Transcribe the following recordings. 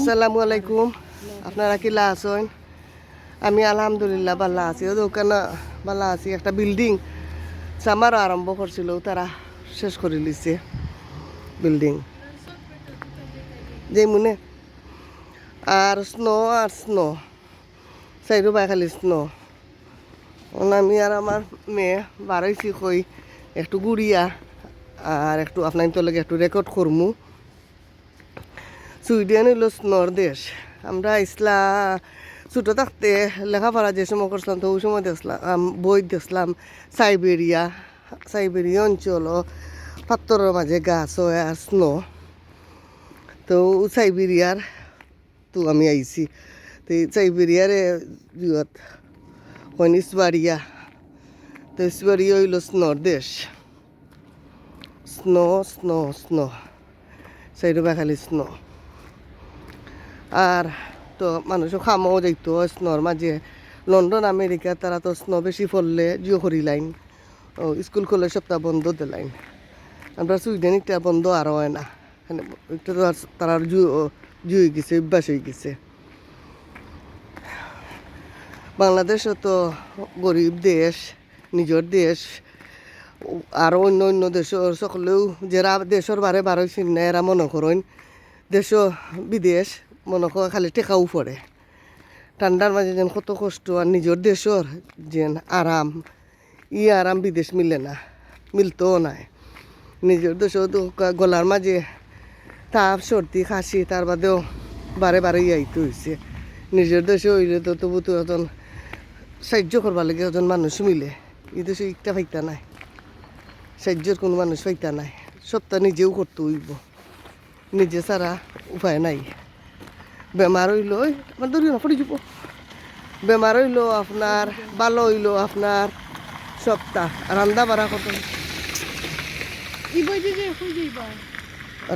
আসসালামু আলাইকুম। আপনারা কিলা আছেন? আমি আলহামদুলিল্লাহ ভালো আছি। ও দোকানে ভালো আছি। একটা বিল্ডিং সামার আরম্ভ করছিল, তারা শেষ করে লিছে বিল্ডিং। যে মনে আর স্নো আর স্নো। সাইডো বাই খালি স্নো। আমি আর আমার মেয়ে বাড়াইছি কই, একটু গুড়িয়া, আর একটু আপনার তো লাগে একটু রেকর্ড করমু। সুইডেন হইল স্নোর দেশ। আমরা ইসলা ছোটো থাকতে লেখাপড়া যে সময় করছিলাম, তো ওই সময় দেখলাম বই দেখলাম সাইবেরিয়া সাইবেরিয়া অঞ্চল পাত্তরের মাঝে গাছ হয় আর স্নো। তো সাইবেরিয়ার, তো আমি আইছি। তো সাইবেরিয়ার যুগত হইন ইসবারিয়া তো ইসবারিয়া হইল স্নোর দেশ। Snow snow snow. সাইডে খালি স্নো। আর তো মানুষ খামও যাইতো, স্নোর মাঝে। লন্ডন, আমেরিকা, তারা তো স্নো বেশি পড়লে জিও করি লাইন। ও, স্কুল, কলেজ সপ্তাহ বন্ধ দে লাইন। আমরা সুইডেন একটা বন্ধ আরও হয় না। এখানে একটা তো তারা জু জুই গেছে, অভ্যাস হয়ে গেছে। বাংলাদেশও তো গরিব দেশ, নিজের দেশ। আর অন্য অন্য দেশের সকলেও, যারা দেশের বারে বারো চিন্না এরা মনে করেন, দেশ বিদেশ। মনে করে খালি টেকাও পড়ে। ঠান্ডার মাঝে যেন কত কষ্ট আর নিজের দেশের যেন আরাম। ই আরাম বিদেশ মিলে না, মিলতেও নাই। নিজের দেশেও গলার মাঝে তাপ, সর্দি খাসি তার বাদেও বারে বারে আইতে হয়েছে নিজের দেশে হইলে তো তবু তো এখন সাহায্য করবার লাগে, এজন মানুষ মিলে। এই দেশে একটা ফাইতা নাই। সাহায্যের কোনো মানুষ পাইতা নাই। সবটা নিজেও করতে হইব। নিজে ছাড়া উপায় নাই। বেমার হইল আমার ধরি না পড়ে যাব। বেমার হইল আপনার ভালো হইল আপনার সপ্তাহ রান্দা বাড়া যাইবা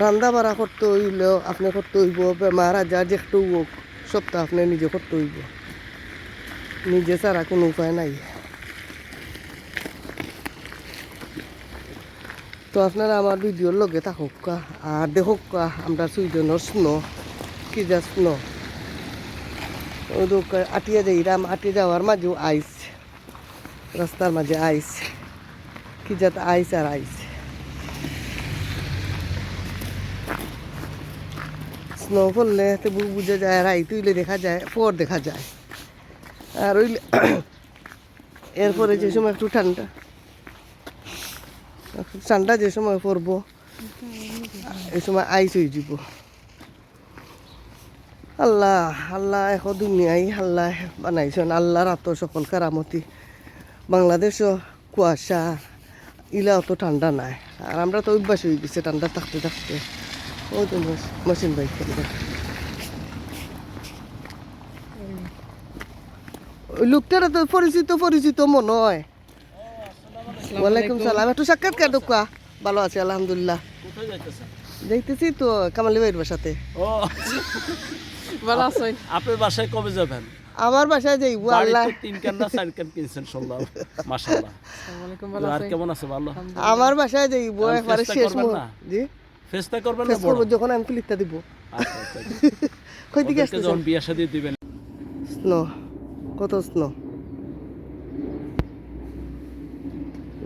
রান্দা বাড়া করতে হইল আপনি করতে হইব বেমার আজার যে একটু হোক সপ্তাহ আপনি নিজে করতে হইব। নিজে ছাড়া কোনো উপায় নাই। তো আপনারা আমার ভিডিওর লগে থাকুক আর দেখুক আমরা সুইডেনের স্নো কি যা স্নো ওই তো কা- আটিয়া আটিয়ে যাওয়ার মাঝেও আইস। রাস্তার মাঝে আইস। কি যাতে আইস আর আইস। স্নো পড়লে তো বু- বুঝা যায় রাই তুইলে দেখা যায় পর দেখা যায়। আর ওই এরপরে যে সময় একটু ঠান্ডা ঠান্ডা যে সময় পড়ব এই সময় আইস হয়ে যাব। আল্লাহ আল্লাহ এখন দুনিয়ায় আল্লাহ বানাইছেন। আল্লাহর আত সকল কারামতি। বাংলাদেশও কুয়াশা ইলা অত ঠান্ডা নাই। আর আমরা তো অভ্যাস হয়ে গেছে ঠান্ডা থাকতে থাকতে। ওই তো মেশিন বাইক লোকটারা তো পরিচিত পরিচিত মনে হয়। ওয়ালাইকুম সালাম। একটু সাক্ষাৎকার দোকা ভালো আছে আলহামদুলিল্লাহ। যাইতেছি তো কামালি ভাইয়ের বাসাতে। ও। ভালো আছেন আপনার বাসায় কবে যাবেন? আমার বাসায় যাইবো আল্লাহ তিন কান না চার কান কিনছেন শুনলাম মাশাআল্লাহ। আসসালামু আলাইকুম ভালো আর আছেন? কেমন আছে ভালো? আমার বাসায় একবারে শেষ মুহূর্ত। না? জি? ফেস্তা করবেন না যখন আমি ফিলিপটা দিব। আচ্ছা আচ্ছা আচ্ছা। কই দিকে আসতেছেন যখন বিয়ে শাদী দিবেন। স্নো। কত স্নো?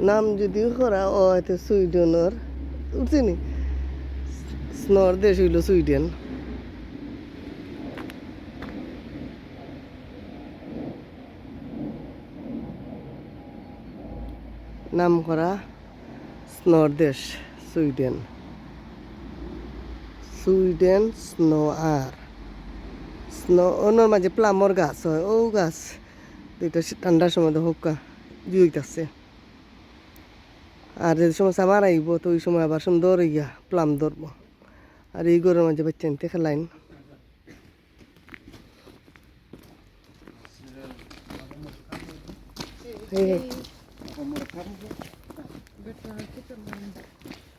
নাম যদি করা ও হয়তো সুইডেনের। উঠছিনি স্নোর দেশ হইল সুইডেন। নাম করা স্নোর দেশ সুইডেন সুইডেন স্নো আর স্নো ওনার মাঝে প্লামর গাছ হয়, ও গাছ। দুইটা ঠান্ডার সময় তো হোক জুইতেছে। আর যে সময় সামার আইব, তো ওই সময় আবার সুন্দর ইয়া প্লাম ধরবো। আর এই গরুর মাঝে বাচ্চা নিতে খেলাইন। সব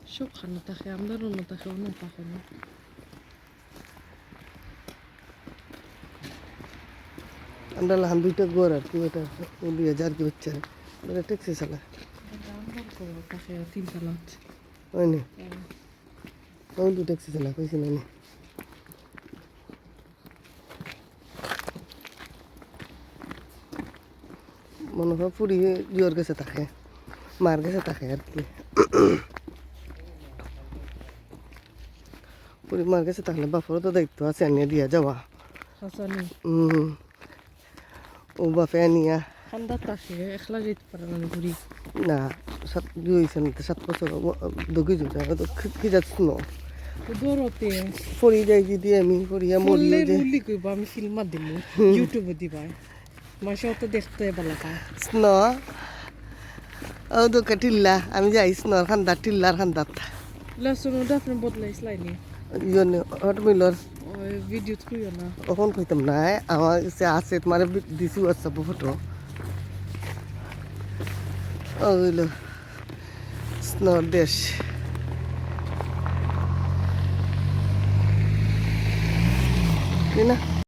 شو بخنط اخي عم ضل نطخ ونطخ ونطخ আমরা লাহান দুইটা গোয়ার আর কি ওইটা দুই হাজার কি হচ্ছে ওটা ট্যাক্সি চালা হয় না আমি তো ট্যাক্সি চালা কইছি না মনে হয় পুরী দুয়ার কাছে থাকে মার গেছে থাকে আর কি পুরি মার গেছে তাহলে বাপরও তো দায়িত্ব আছে আনিয়ে দিয়া যাওয়া ও বাপে আনিয়া না না সাত না তো সাত বছর দগি জুড়ে কি যাচ্ছ ন দৌড়তে পড়ি যাই যদি আমি পড়িয়া মরি বললে কইব আমি ফিল্মা দিল ইউটিউবে দিবা মাসে তো দেখতে ভালো পায় স্ন ও দোকা টিল্লা আমি যাই স্নর খান্দার টিল্লার খান্দাত লাসুন ওটা আপনি বদলাইছিলাই নি ইয়নে হট মিলর। ভিডিও কইও না। কখন কইতাম না আমার কাছে আছে তোমার দিছি হোয়াটসঅ্যাপ ফটো ওইলো স্নর দেশ। না।